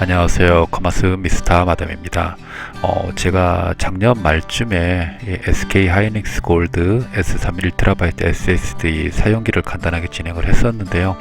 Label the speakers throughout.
Speaker 1: 안녕하세요. 커마스 미스터 마담입니다. 어, 제가 작년 말쯤에 이 SK 하이닉스 골드 S3 1TB SSD 사용기를 간단하게 진행을 했었는데요.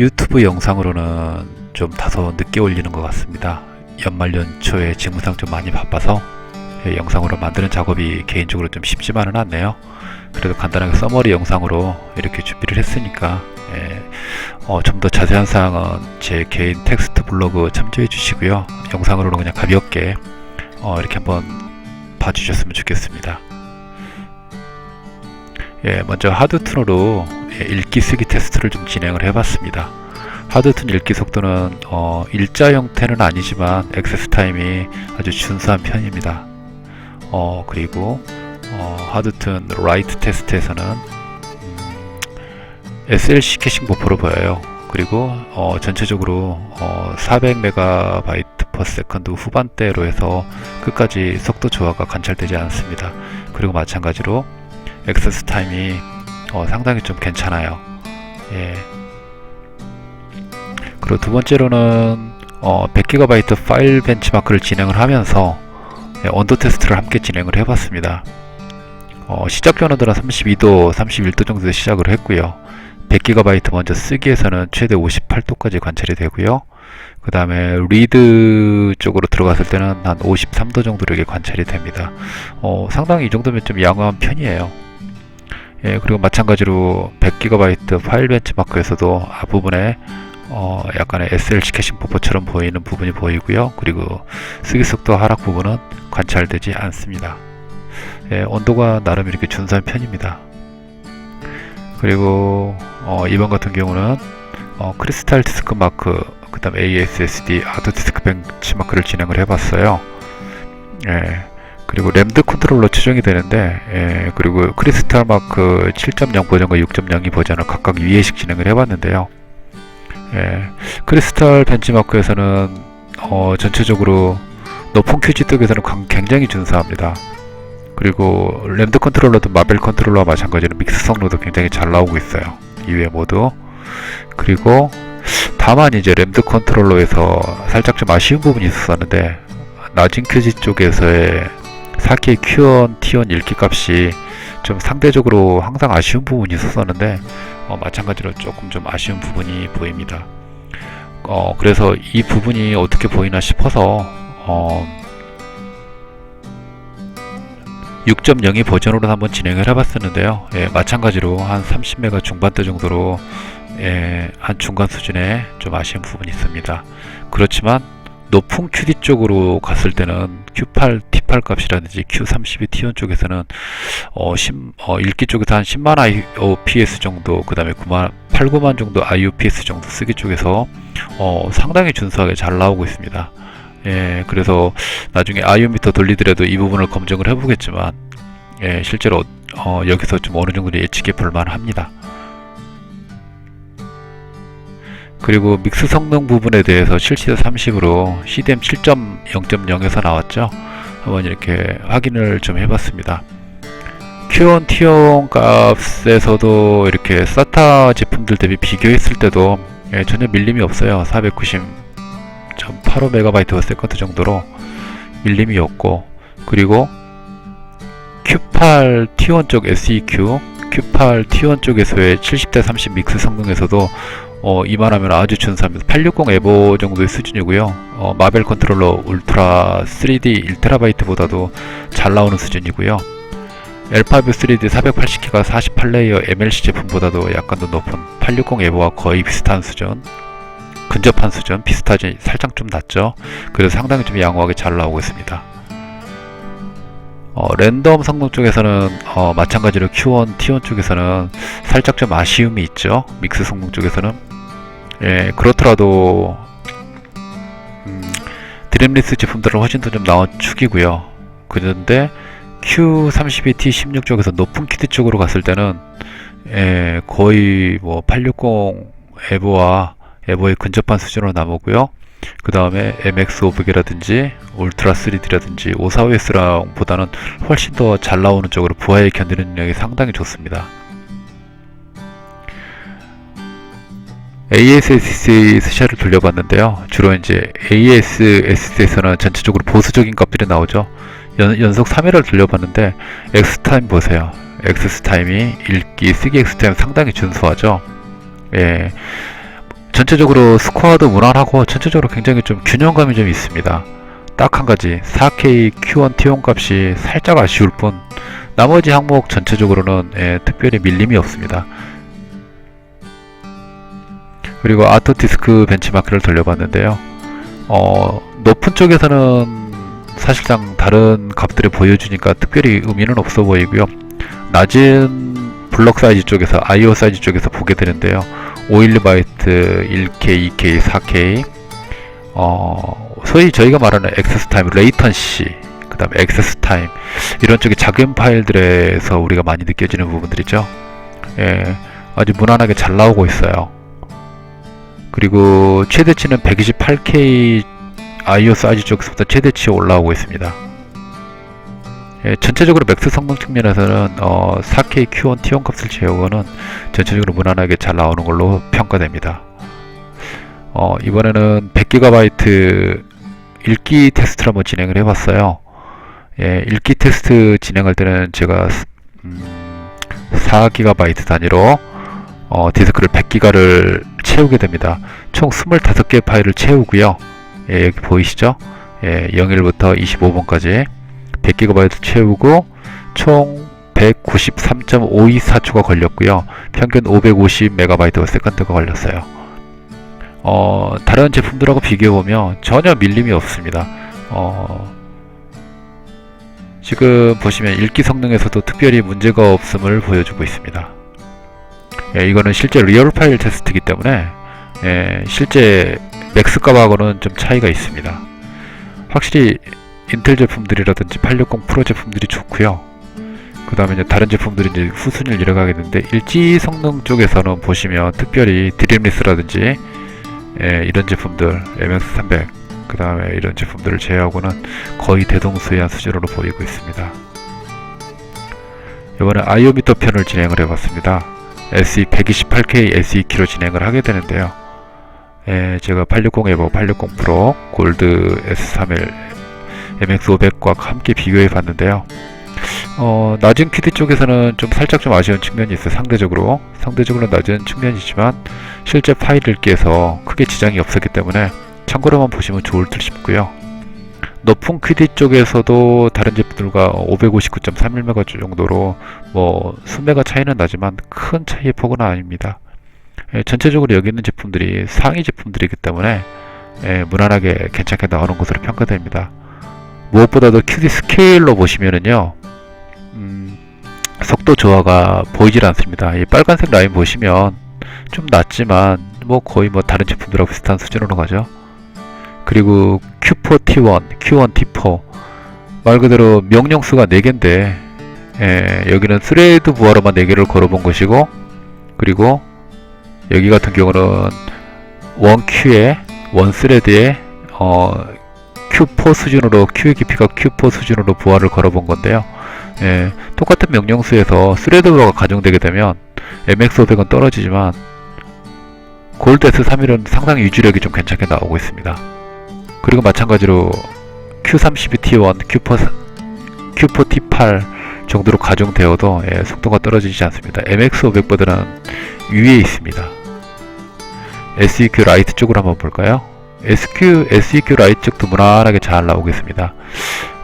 Speaker 1: 유튜브 영상으로는 좀 다소 늦게 올리는 것 같습니다. 연말 연초에 직무상 좀 많이 바빠서 예, 영상으로 만드는 작업이 개인적으로 좀 쉽지만은 않네요. 그래도 간단하게 서머리 영상으로 이렇게 준비를 했으니까 예, 어, 좀 더 자세한 사항은 제 개인 텍스트 블로그 참조해 주시고요. 영상으로는 그냥 가볍게 어, 이렇게 한번 봐주셨으면 좋겠습니다. 예, 먼저 하드툰으로 예, 읽기 쓰기 테스트를 좀 진행을 해봤습니다. 하드툰 읽기 속도는 어, 일자 형태는 아니지만 액세스 타임이 아주 준수한 편입니다. 어, 그리고 어, 하드툰 라이트 테스트에서는 SLC 캐싱 버퍼로 보여요. 그리고 어, 전체적으로 어, 400MB per 세컨드 후반대로 해서 끝까지 속도 조화가 관찰되지 않습니다. 그리고 마찬가지로 액세스 타임이 어, 상당히 좀 괜찮아요. 예. 그리고 두 번째로는 어, 100GB 파일 벤치마크를 진행을 하면서 예, 온도 테스트를 함께 진행을 해봤습니다. 어, 시작 전원들은 32도, 31도 정도에 시작을 했고요. 100GB 먼저 쓰기에서는 최대 58도까지 관찰이 되고요. 그 다음에 리드 쪽으로 들어갔을 때는 한 53도 정도로 이게 관찰이 됩니다. 어, 상당히 이 정도면 좀 양호한 편이에요. 예, 그리고 마찬가지로 100GB 파일 벤치마크에서도 앞부분에 어, 약간의 SLC 캐싱 버퍼처럼 보이는 부분이 보이고요. 그리고 쓰기 속도 하락 부분은 관찰되지 않습니다. 예, 온도가 나름 이렇게 준수한 편입니다. 그리고 어, 이번 같은 경우는 어, 크리스탈 디스크 마크, 그 다음 ASSD 하드 디스크 벤치마크를 진행을 해봤어요. 예, 그리고 램드 컨트롤러 추정이 되는데, 예, 그리고 크리스탈 마크 7.0 버전과 6.02 버전을 각각 위에식 진행을 해봤는데요. 예, 크리스탈 벤치마크에서는 어, 전체적으로 높은 큐지 쪽에서는 강- 굉장히 준수합니다. 그리고 램드 컨트롤러도 마벨 컨트롤러와 마찬가지로 믹스 성능도 굉장히 잘 나오고 있어요. 이외 모두. 그리고 다만 이제 램드 컨트롤러에서 살짝 좀 아쉬운 부분이 있었는데 낮은 큐지 쪽에서의 4K Q1, T1 읽기 값이 좀 상대적으로 항상 아쉬운 부분이 있었었는데 어, 마찬가지로 조금 좀 아쉬운 부분이 보입니다. 어, 그래서 이 부분이 어떻게 보이나 싶어서 어, 6.02 버전으로 한번 진행을 해봤었는데요. 예, 마찬가지로 한 30메가 중반대 정도로 예, 한 중간 수준에 좀 아쉬운 부분이 있습니다. 그렇지만 높은 QD 쪽으로 갔을 때는 Q8, T8 값이라든지 Q32, T1 쪽에서는 어, 10, 어, 읽기 쪽에서 한 10만 IOPS 정도, 그 다음에 9만, 8, 9만 정도 IOPS 정도 쓰기 쪽에서 어, 상당히 준수하게 잘 나오고 있습니다. 예, 그래서 나중에 아이오미터 돌리더라도 이 부분을 검증을 해보겠지만, 예, 실제로 어, 여기서 좀 어느 정도 예측해 볼만 합니다. 그리고 믹스 성능 부분에 대해서 7시대 30으로 CDM 7.0.0에서 나왔죠. 한번 이렇게 확인을 좀 해봤습니다. Q1, T1 값에서도 이렇게 SATA 제품들 대비 비교했을 때도 예, 전혀 밀림이 없어요. 490 1.85MB/s 정도로 밀림이 없고 그리고 Q8 T1 쪽 SEQ, Q8 T1 쪽에서의 70대 30 믹스 성능에서도 어, 이만하면 아주 준수합니다. 860 에보 정도의 수준이고요. 어, 마벨 컨트롤러 울트라 3D 1TB보다도 잘 나오는 수준이고요. L5 3D 480기가 48레이어 MLC 제품보다도 약간 더 높은 860 에보와 거의 비슷한 수준. 근접한 수준 비슷하지 살짝 좀 낮죠. 그래서 상당히 좀 양호하게 잘 나오고 있습니다. 어, 랜덤 성능 쪽에서는 어, 마찬가지로 Q1, T1 쪽에서는 살짝 좀 아쉬움이 있죠. 믹스 성능 쪽에서는 예 그렇더라도 음, 드림리스 제품들은 훨씬 더 좀 나온 축이고요. 그런데 Q32T16 쪽에서 높은 키트 쪽으로 갔을 때는 예, 거의 뭐 860 에보와 에버에 근접한 수준으로 나오고요. 그 다음에 MX500이라든지 울트라 3D라든지 54OS랑 보다는 훨씬 더 잘 나오는 쪽으로 부하에 견디는 능력이 상당히 좋습니다. ASSD 스샷을 돌려봤는데요. 주로 이제 ASSD에서는 전체적으로 보수적인 값들이 나오죠. 연, 연속 3회를 돌려봤는데 X타임 보세요. X타임이 읽기, 쓰기 X타임 상당히 준수하죠. 예. 전체적으로 스코어도 무난하고 전체적으로 굉장히 좀 균형감이 좀 있습니다. 딱 한 가지 4K Q1 T1 값이 살짝 아쉬울 뿐 나머지 항목 전체적으로는 예, 특별히 밀림이 없습니다. 그리고 아토디스크 벤치마크를 돌려봤는데요. 어, 높은 쪽에서는 사실상 다른 값들을 보여주니까 특별히 의미는 없어 보이고요. 낮은 블럭 사이즈 쪽에서 IO 사이즈 쪽에서 보게 되는데요. 512바이트 1K, 2K, 4K 어, 소위 저희가 말하는 액세스 타임, 레이턴시 그 다음에 액세스 타임 이런 쪽의 작은 파일들에서 우리가 많이 느껴지는 부분들이죠. 예, 아주 무난하게 잘 나오고 있어요. 그리고 최대치는 128K IO 사이즈 쪽에서부터 최대치 올라오고 있습니다. 예, 전체적으로 맥스 성능 측면에서는 어, 4K Q1 T1 값을 제어하고는 전체적으로 무난하게 잘 나오는 걸로 평가됩니다. 어, 이번에는 100GB 읽기 테스트를 한번 진행을 해봤어요. 예, 읽기 테스트 진행할 때는 제가 음, 4GB 단위로 어, 디스크를 100기가를 채우게 됩니다. 총 25개 파일을 채우고요. 예, 여기 보이시죠? 예, 01부터 25번까지 100GB 채우고 총 193.524초가 걸렸고요. 평균 550MB/s가 걸렸어요. 어, 다른 제품들하고 비교해보면 전혀 밀림이 없습니다. 어, 지금 보시면 읽기 성능에서도 특별히 문제가 없음을 보여주고 있습니다. 예, 이거는 실제 리얼 파일 테스트이기 때문에 예, 실제 맥스 값하고는 좀 차이가 있습니다. 확실히 인텔 제품들이라든지 860 프로 제품들이 좋고요. 그 다음에 다른 제품들이 이제 후순위를 이뤄가겠는데 일지 성능 쪽에서는 보시면 특별히 드림리스라든지 예, 이런 제품들 MX300 그 다음에 이런 제품들을 제외하고는 거의 대동소이한 수준으로 보이고 있습니다. 이번에 아이오미터 편을 진행을 해봤습니다. SE 128K SE 키로 진행을 하게 되는데요. 예, 제가 860 에버, 860 프로, 골드 S31 MX500과 함께 비교해 봤는데요. 어, 낮은 키드 쪽에서는 좀 살짝 좀 아쉬운 측면이 있어요. 상대적으로. 상대적으로 낮은 측면이지만 실제 파일 읽기에서 크게 지장이 없었기 때문에 참고로만 보시면 좋을 듯 싶고요. 높은 퀴디 쪽에서도 다른 제품들과 559.31메가 정도로 뭐 수메가 차이는 나지만 큰 차이의 폭은 아닙니다. 예, 전체적으로 여기 있는 제품들이 상위 제품들이기 때문에 예, 무난하게 괜찮게 나오는 것으로 평가됩니다. 무엇보다도 큐디 스케일로 보시면은요, 음, 속도 저하가 보이질 않습니다. 이 빨간색 라인 보시면 좀 낮지만 뭐 거의 뭐 다른 제품들하고 비슷한 수준으로 가죠. 그리고 Q4 T1, Q1 T4 말 그대로 명령수가 4개인데 예, 여기는 스레드 부하로만 4개를 걸어본 것이고 그리고 여기 같은 경우는 1Q에 1스레드에 어, Q4 수준으로 Q의 깊이가 Q4 수준으로 부하를 걸어본 건데요. 예, 똑같은 명령수에서 스레드 부하가 가정되게 되면 MX500은 떨어지지만 골드 S31은 상당히 유지력이 좀 괜찮게 나오고 있습니다. 그리고 마찬가지로 Q32T1, Q4, Q4T8 정도로 가정되어도 예, 속도가 떨어지지 않습니다. MX500보다는 위에 있습니다. SEQ 라이트 쪽으로 한번 볼까요? SQ, SEQ 라이트 쪽도 무난하게 잘 나오겠습니다.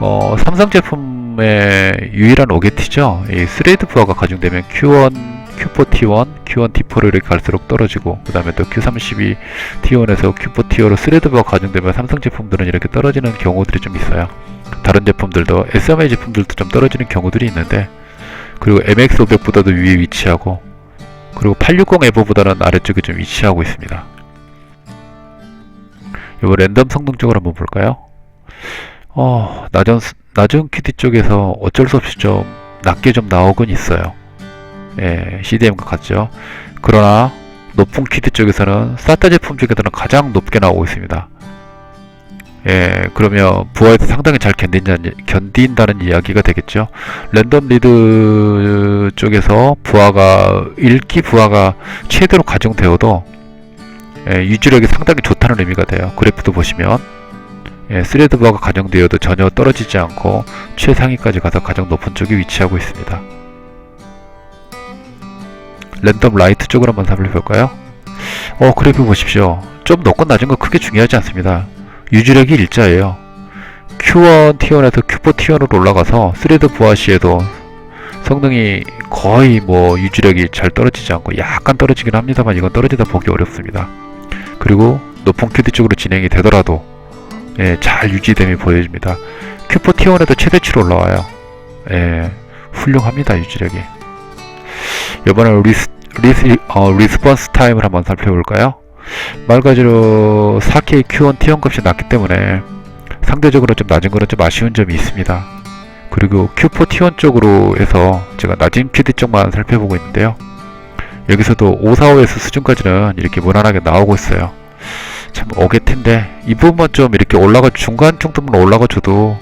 Speaker 1: 어, 삼성 제품의 유일한 오게티죠. 이 스레드 부하가 가중되면 Q1, Q4T1, Q1T4로 이렇게 갈수록 떨어지고 그 다음에 또 Q32 T1에서 Q4T5로 스레드 부하가 가중되면 삼성 제품들은 이렇게 떨어지는 경우들이 좀 있어요. 다른 제품들도 SMA 제품들도 좀 떨어지는 경우들이 있는데 그리고 MX500보다도 위에 위치하고 그리고 860 에버보다는 아래쪽에 좀 위치하고 있습니다. 이거 랜덤 성능 쪽으로 한번 볼까요? 어, 낮은, 낮은 키티 쪽에서 어쩔 수 없이 좀 낮게 좀 나오곤 있어요. 예, CDM과 같죠. 그러나 높은 키티 쪽에서는 사타 제품 중에서는 가장 높게 나오고 있습니다. 예, 그러면 부하에서 상당히 잘 견딘다는, 견딘다는 이야기가 되겠죠. 랜덤 리드 쪽에서 부하가, 읽기 부하가 최대로 가정되어도 예, 유지력이 상당히 좋다는 의미가 돼요. 그래프도 보시면 예, 스레드버가 가정되어도 전혀 떨어지지 않고 최상위까지 가서 가장 높은 쪽에 위치하고 있습니다. 랜덤 라이트 쪽으로 한번 살펴볼까요? 어, 그래프 보십시오. 좀 높고 낮은 거 크게 중요하지 않습니다. 유지력이 일자예요. Q1 T1에서 Q4 T1으로 올라가서 스레드 부하 시에도 성능이 거의 뭐 유지력이 잘 떨어지지 않고 약간 떨어지긴 합니다만 이건 떨어지다 보기 어렵습니다. 그리고 높은 QD 쪽으로 진행이 되더라도 예, 잘 유지됨이 보여집니다. Q4 T1에도 최대치로 올라와요. 예, 훌륭합니다 유지력이. 이번에 리스, 리스, 어, 리스폰스 타임을 한번 살펴볼까요? 말 그대로 4K Q1 T1 값이 낮기 때문에 상대적으로 좀 낮은 거는 좀 아쉬운 점이 있습니다. 그리고 Q4 T1 쪽으로 해서 제가 낮은 QD 쪽만 살펴보고 있는데요. 여기서도 545S 수준까지는 이렇게 무난하게 나오고 있어요. 참 어겠텐데 이 부분만 좀 이렇게 올라가 중간 정도만 올라가줘도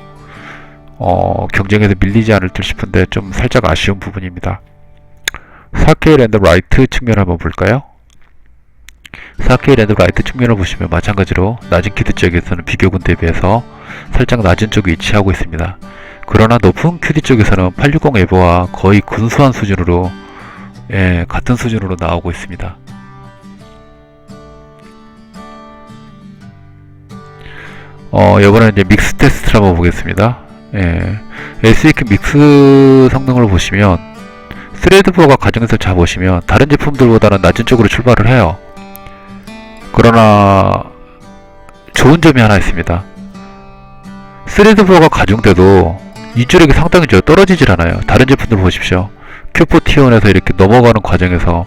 Speaker 1: 어, 경쟁에서 밀리지 않을 듯 싶은데 좀 살짝 아쉬운 부분입니다. 4K 랜덤 라이트 측면을 한번 볼까요? 4K 랜덤 라이트 측면을 보시면 마찬가지로 낮은 키드 쪽에서는 비교군 대비해서 살짝 낮은 쪽에 위치하고 있습니다. 그러나 높은 QD 쪽에서는 860 에버와 거의 근소한 수준으로 예, 같은 수준으로 나오고 있습니다. 어, 이번에 이제 믹스 테스트를 한번 보겠습니다. 예, SEQ 믹스 성능을 보시면 스레드버가 가정에서 잡으시면 다른 제품들보다는 낮은 쪽으로 출발을 해요. 그러나 좋은 점이 하나 있습니다. 스레드버가 가중돼도 유지력이 상당히 저 떨어지질 않아요. 다른 제품들 보십시오. Q4 T1에서 이렇게 넘어가는 과정에서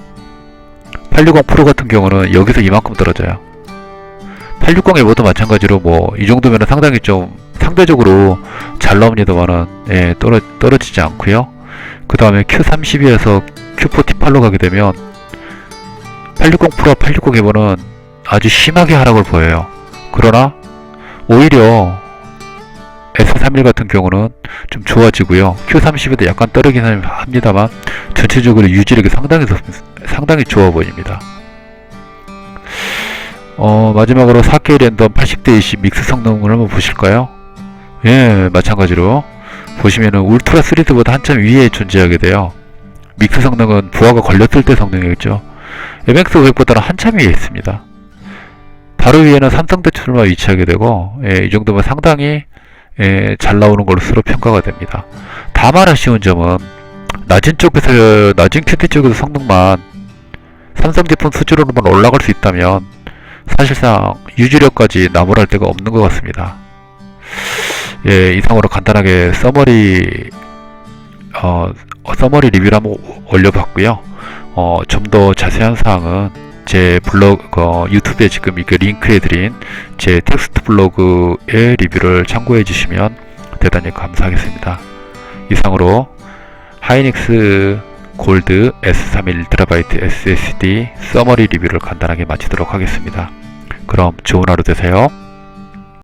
Speaker 1: 860 프로 같은 경우는 여기서 이만큼 떨어져요. 860 에버도 마찬가지로 뭐 이 정도면 상당히 좀 상대적으로 잘 나옵니다만은 예, 떨어, 떨어지지 않고요. 그 다음에 Q32에서 Q4 T8로 가게 되면 860 프로 860 에버는 아주 심하게 하락을 보여요. 그러나 오히려 S31 같은 경우는 좀 좋아지고요. Q30에도 약간 떨어지긴 합니다만 전체적으로 유지력이 상당히 좋- 상당히 좋아 보입니다. 어, 마지막으로 4K 랜덤 80대 20 믹스 성능을 한번 보실까요? 예, 마찬가지로 보시면은 울트라 3D보다 한참 위에 존재하게 돼요. 믹스 성능은 부하가 걸렸을 때 성능이겠죠. MX500보다는 한참 위에 있습니다. 바로 위에는 삼성 대출만 위치하게 되고 예, 이 정도면 상당히 예, 잘 나오는 것으로 평가가 됩니다. 다만 아쉬운 점은 낮은 쪽에서 낮은 QD 쪽에서 성능만 삼성 제품 수준으로만 올라갈 수 있다면 사실상 유지력까지 나무랄 데가 없는 것 같습니다. 예, 이상으로 간단하게 서머리 어, 어, 서머리 리뷰를 한번 올려봤고요. 어, 좀 더 자세한 사항은 제 블로그 어, 유튜브에 지금 이렇게 링크해드린 제 텍스트 블로그의 리뷰를 참고해 주시면 대단히 감사하겠습니다. 이상으로 하이닉스 골드 S31 TB SSD 서머리 리뷰를 간단하게 마치도록 하겠습니다. 그럼 좋은 하루 되세요.